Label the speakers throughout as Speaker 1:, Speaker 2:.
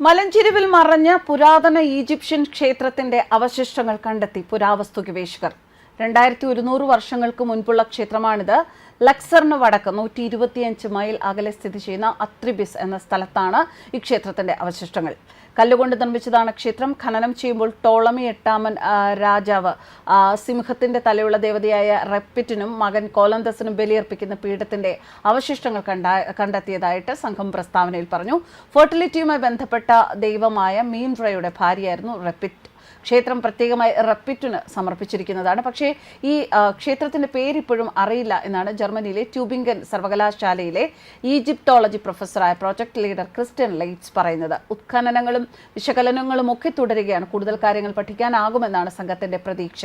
Speaker 1: മലഞ്ചെരുവിൽ മറഞ്ഞ പുരാതന ഈജിപ്ഷ്യൻ ക്ഷേത്രത്തിന്റെ അവശിഷ്ടങ്ങൾ കണ്ടെത്തി പുരാവസ്തു ഗവേഷകർ രണ്ടായിരത്തി ഒരുന്നൂറ് വർഷങ്ങൾക്ക് മുൻപുള്ള ക്ഷേത്രമാണിത്. ലക്സറിന് വടക്ക് നൂറ്റി ഇരുപത്തിയഞ്ച് മൈൽ അകലെ സ്ഥിതി ചെയ്യുന്ന അത്രിബിസ് എന്ന സ്ഥലത്താണ് ഈ ക്ഷേത്രത്തിന്റെ അവശിഷ്ടങ്ങൾ. കല്ലുകൊണ്ട് നിർമ്മിച്ചതാണ് ക്ഷേത്രം. ഖനനം ചെയ്യുമ്പോൾ ടോളമി എട്ടാമൻ രാജാവ് സിംഹത്തിന്റെ തലയുള്ള ദേവതയായ റെപ്പിറ്റിനും മകൻ കോലന്തസിനും ബലിയർപ്പിക്കുന്ന പീഠത്തിന്റെ അവശിഷ്ടങ്ങൾ കണ്ട കണ്ടെത്തിയതായിട്ട് സംഘം പ്രസ്താവനയിൽ പറഞ്ഞു. ഫെർട്ടിലിറ്റിയുമായി ബന്ധപ്പെട്ട ദൈവമായ മീൻറയുടെ ഭാര്യയായിരുന്നു റെപ്പിറ്റ്. ക്ഷേത്രം പ്രത്യേകമായി റപ്പിറ്റിന് സമർപ്പിച്ചിരിക്കുന്നതാണ്. പക്ഷേ ഈ ക്ഷേത്രത്തിന്റെ ക്ഷേത്രത്തിന്റെ പേര് ഇപ്പോഴും അറിയില്ല എന്നാണ് ജർമ്മനിയിലെ ട്യൂബിംഗൻ സർവകലാശാലയിലെ ഈജിപ്തോളജി പ്രൊഫസറായ പ്രോജക്ട് ലീഡർ ക്രിസ്ത്യൻ ലൈറ്റ്സ് പറയുന്നത്. ഉത്ഖനനങ്ങളും വിശകലനങ്ങളും ഒക്കെ തുടരുകയാണ്. കൂടുതൽ കാര്യങ്ങൾ പഠിക്കാനാകുമെന്നാണ് സംഘത്തിന്റെ പ്രതീക്ഷ.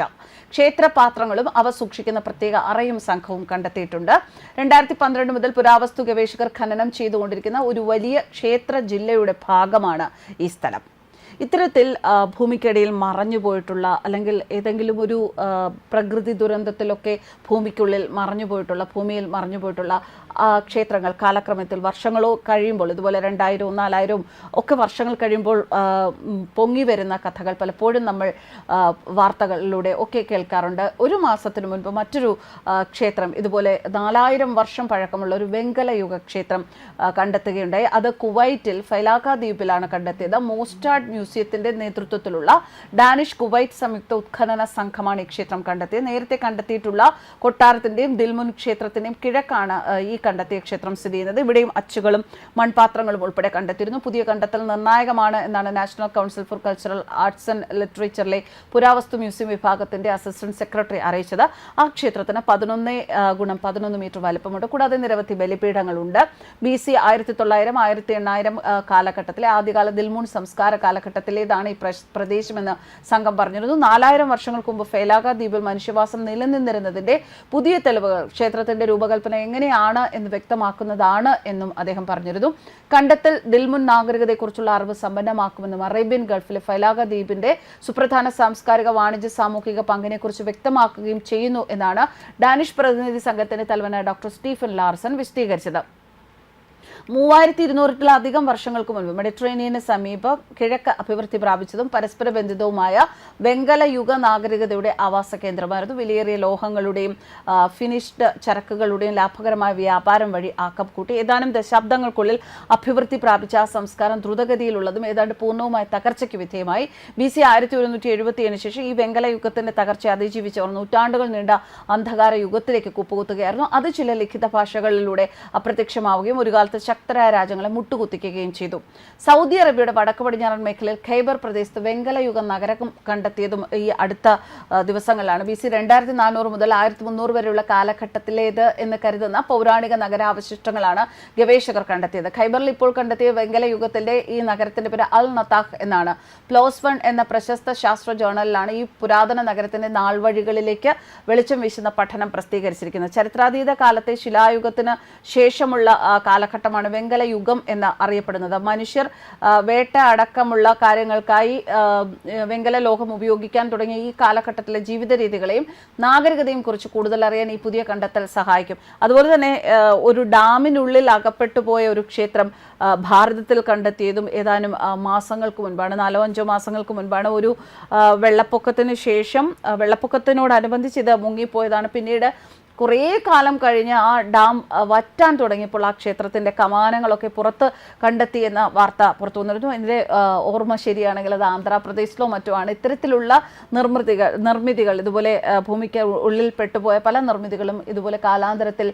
Speaker 1: ക്ഷേത്രപാത്രങ്ങളും അവ സൂക്ഷിക്കുന്ന പ്രത്യേക അറയും സംഘവും കണ്ടെത്തിയിട്ടുണ്ട്. രണ്ടായിരത്തി പന്ത്രണ്ട് മുതൽ പുരാവസ്തു ഗവേഷകർ ഖനനം ചെയ്തുകൊണ്ടിരിക്കുന്ന ഒരു വലിയ ക്ഷേത്ര ജില്ലയുടെ ഭാഗമാണ് ഈ സ്ഥലം. ഇത്തരത്തിൽ ഭൂമിക്കടിയിൽ മറഞ്ഞു പോയിട്ടുള്ള അല്ലെങ്കിൽ ഏതെങ്കിലും ഒരു പ്രകൃതി ദുരന്തത്തിലൊക്കെ ഭൂമിക്കുള്ളിൽ മറഞ്ഞു പോയിട്ടുള്ള ഭൂമിയിൽ മറഞ്ഞു പോയിട്ടുള്ള ക്ഷേത്രങ്ങൾ കാലക്രമത്തിൽ വർഷങ്ങളോ കഴിയുമ്പോൾ ഇതുപോലെ രണ്ടായിരവും നാലായിരവും ഒക്കെ വർഷങ്ങൾ കഴിയുമ്പോൾ പൊങ്ങി വരുന്ന കഥകൾ പലപ്പോഴും നമ്മൾ വാർത്തകളിലൂടെ ഒക്കെ കേൾക്കാറുണ്ട്. ഒരു മാസത്തിനു മുൻപ് മറ്റൊരു ക്ഷേത്രം ഇതുപോലെ നാലായിരം വർഷം പഴക്കമുള്ള ഒരു വെങ്കല യുഗ ക്ഷേത്രം കണ്ടെത്തുകയുണ്ടായി. അത് കുവൈറ്റിൽ ഫൈലാക്ക ദ്വീപിലാണ് കണ്ടെത്തിയത്. മോസ്റ്റാഡ് മ്യൂസിയത്തിന്റെ നേതൃത്വത്തിലുള്ള ഡാനിഷ് കുവൈറ്റ് സംയുക്ത ഉത്ഖനന സംഘമാണ് ഈ ക്ഷേത്രം കണ്ടെത്തിയത്. നേരത്തെ കണ്ടെത്തിയിട്ടുള്ള കൊട്ടാരത്തിന്റെയും ദിൽമുൻ ക്ഷേത്രത്തിന്റെയും കിഴക്കാണ് ഈ കണ്ടെത്തിയ ക്ഷേത്രം സ്ഥിതി ചെയ്യുന്നത്. ഇവിടെയും അച്ചുകളും മൺപാത്രങ്ങളും ഉൾപ്പെടെ കണ്ടെത്തിയിരുന്നു. പുതിയ കണ്ടെത്തൽ നിർണായകമാണ് എന്നാണ് national council for cultural arts and ലിറ്ററേച്ചറിലെ പുരാവസ്തു മ്യൂസിയം വിഭാഗത്തിന്റെ അസിസ്റ്റന്റ് സെക്രട്ടറി അറിയിച്ചത്. ആ ക്ഷേത്രത്തിന് പതിനൊന്ന് ഗുണം പതിനൊന്ന് മീറ്റർ വലിപ്പമുണ്ട്. കൂടാതെ നിരവധി ബലിപീഠങ്ങളുണ്ട്. ബി സി ആയിരത്തി തൊള്ളായിരം ആയിരത്തി എണ്ണായിരം കാലഘട്ടത്തിലെ ആദ്യകാല ദിൽമൂൺ സംസ്കാര കാലഘട്ടത്തിലേതാണ് ഈ പ്രദേശമെന്ന് സംഘം പറഞ്ഞിരുന്നു. നാലായിരം വർഷങ്ങൾക്ക് മുമ്പ് ഫേലാഗ ദ്വീപിൽ മനുഷ്യവാസം നിലനിന്നിരുന്നതിന്റെ പുതിയ തെളിവുകൾ ക്ഷേത്രത്തിന്റെ രൂപകൽപ്പന എങ്ങനെയാണ് എന്ന് വ്യക്തമാക്കുന്നതാണ് എന്നും അദ്ദേഹം പറഞ്ഞിരുന്നു. കണ്ടെത്തൽ ദിൽമുൻ നാഗരികതയെക്കുറിച്ചുള്ള അറിവ് സമ്പന്നമാക്കുമെന്നും അറേബ്യൻ ഗൾഫിലെ ഫൈലാഗ ദ്വീപിന്റെ സുപ്രധാന സാംസ്കാരിക വാണിജ്യ സാമൂഹിക പങ്കിനെക്കുറിച്ച് വ്യക്തമാക്കുകയും ചെയ്യുന്നു എന്നാണ് ഡാനിഷ് പ്രതിനിധി സംഘത്തിന്റെ തലവനായ ഡോക്ടർ സ്റ്റീഫൻ ലാർസൺ വിശദീകരിച്ചത്. മൂവായിരത്തി ഇരുന്നൂറിലധികം വർഷങ്ങൾക്ക് മുൻപ് മെഡിറ്ററേനിയന് സമീപം കിഴക്ക് അഭിവൃദ്ധി പ്രാപിച്ചതും പരസ്പര ബന്ധിതവുമായ വെങ്കല യുഗ നാഗരികതയുടെ ആവാസ കേന്ദ്രമായിരുന്നു. വിലയേറിയ ലോഹങ്ങളുടെയും ഫിനിഷ്ഡ് ചരക്കുകളുടെയും ലാഭകരമായ വ്യാപാരം വഴി ആക്കം കൂട്ടി. ഏതാനും ദശാബ്ദങ്ങൾക്കുള്ളിൽ അഭിവൃദ്ധി പ്രാപിച്ച ആ സംസ്കാരം ദ്രുതഗതിയിലുള്ളതും ഏതാണ്ട് പൂർണവുമായ തകർച്ചയ്ക്ക് വിധേയമായി. ബി സി ആയിരത്തി ഒരുന്നൂറ്റി എഴുപത്തിയേഴിന് ശേഷം ഈ വെങ്കല യുഗത്തിന്റെ തകർച്ച അതിജീവിച്ചവർ നൂറ്റാണ്ടുകൾ നീണ്ട അന്ധകാര യുഗത്തിലേക്ക് കുപ്പുകുത്തുകയായിരുന്നു. അത് ചില ലിഖിത ഭാഷകളിലൂടെ അപ്രത്യക്ഷമാവുകയും ഒരു കാലത്ത് ശക്തരായ രാജ്യങ്ങളെ മുട്ടുകുത്തിക്കുകയും ചെയ്തു. സൗദി അറേബ്യയുടെ വടക്ക് പടിഞ്ഞാറൻ മേഖലയിൽ ഖൈബർ പ്രദേശത്ത് വെങ്കലയുഗ നഗരം കണ്ടെത്തിയതും ഈ അടുത്ത ദിവസങ്ങളിലാണ്. ബി സി രണ്ടായിരത്തി നാനൂറ് മുതൽ ആയിരത്തി മുന്നൂറ് വരെയുള്ള കാലഘട്ടത്തിലേത് എന്ന് കരുതുന്ന പൗരാണിക നഗരാവശിഷ്ടങ്ങളാണ് ഗവേഷകർ കണ്ടെത്തിയത്. ഖൈബറിൽ ഇപ്പോൾ കണ്ടെത്തിയ വെങ്കലയുഗത്തിന്റെ ഈ നഗരത്തിന്റെ പേര് അൽ നത്താഖ് എന്നാണ്. പ്ലോസ് വൺ എന്ന പ്രശസ്ത ശാസ്ത്ര ജേർണലിലാണ് ഈ പുരാതന നഗരത്തിന്റെ നാൾവഴികളിലേക്ക് വെളിച്ചം വീശുന്ന പഠനം പ്രസിദ്ധീകരിച്ചിരിക്കുന്നത്. ചരിത്രാതീത കാലത്തെ ശിലായുഗത്തിന് ശേഷമുള്ള ആ, കാലഘട്ടമാണ് വെങ്കല യുഗം എന്ന് അറിയപ്പെടുന്നത്. മനുഷ്യർ വേട്ട അടക്കമുള്ള കാര്യങ്ങൾക്കായി വെങ്കല ലോഹം ഉപയോഗിക്കാൻ തുടങ്ങിയ ഈ കാലഘട്ടത്തിലെ ജീവിത രീതികളെയും നാഗരികതയും കുറിച്ച് കൂടുതൽ അറിയാൻ ഈ പുതിയ കണ്ടെത്തൽ സഹായിക്കും. അതുപോലെ തന്നെ ഒരു ഡാമിനുള്ളിൽ അകപ്പെട്ടു പോയ ഒരു ക്ഷേത്രം ഭാരതത്തിൽ കണ്ടെത്തിയതും ഏതാനും മാസങ്ങൾക്ക് മുൻപാണ് നാലോ അഞ്ചോ മാസങ്ങൾക്ക് മുൻപാണ് ഒരു വെള്ളപ്പൊക്കത്തിന് ശേഷം വെള്ളപ്പൊക്കത്തിനോടനുബന്ധിച്ച് ഇത് മുങ്ങിപ്പോയതാണ്. പിന്നീട് കുറേ കാലം കഴിഞ്ഞ് ആ ഡാം വറ്റാൻ തുടങ്ങിയപ്പോൾ ആ ക്ഷേത്രത്തിന്റെ കമാനങ്ങളൊക്കെ പുറത്ത് കണ്ടെത്തി എന്ന വാർത്ത പുറത്തു വന്നിരുന്നു. എന്റെ ഓർമ്മ ശരിയാണെങ്കിൽ അത് ആന്ധ്രാപ്രദേശിലോ മറ്റോ ആണ്. ഇത്തരത്തിലുള്ള നിർമ്മിതികൾ നിർമ്മിതികൾ ഇതുപോലെ ഭൂമിക്ക് ഉള്ളിൽ പെട്ടുപോയ പല നിർമ്മിതികളും ഇതുപോലെ കാലാന്തരത്തിൽ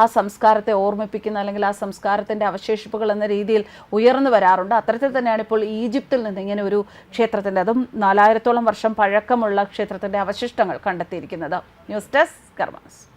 Speaker 1: ആ സംസ്കാരത്തെ ഓർമ്മിപ്പിക്കുന്ന അല്ലെങ്കിൽ ആ സംസ്കാരത്തിന്റെ അവശേഷിപ്പുകൾ എന്ന രീതിയിൽ ഉയർന്നു വരാറുണ്ട്. അത്തരത്തിൽ തന്നെയാണ് ഇപ്പോൾ ഈജിപ്തിൽ നിന്ന് ഇങ്ങനെ ഒരു ക്ഷേത്രത്തിന്റെ അതും നാലായിരത്തോളം വർഷം പഴക്കമുള്ള ക്ഷേത്രത്തിന്റെ അവശിഷ്ടങ്ങൾ കണ്ടെത്തിയിരിക്കുന്നത്. News desk Quero.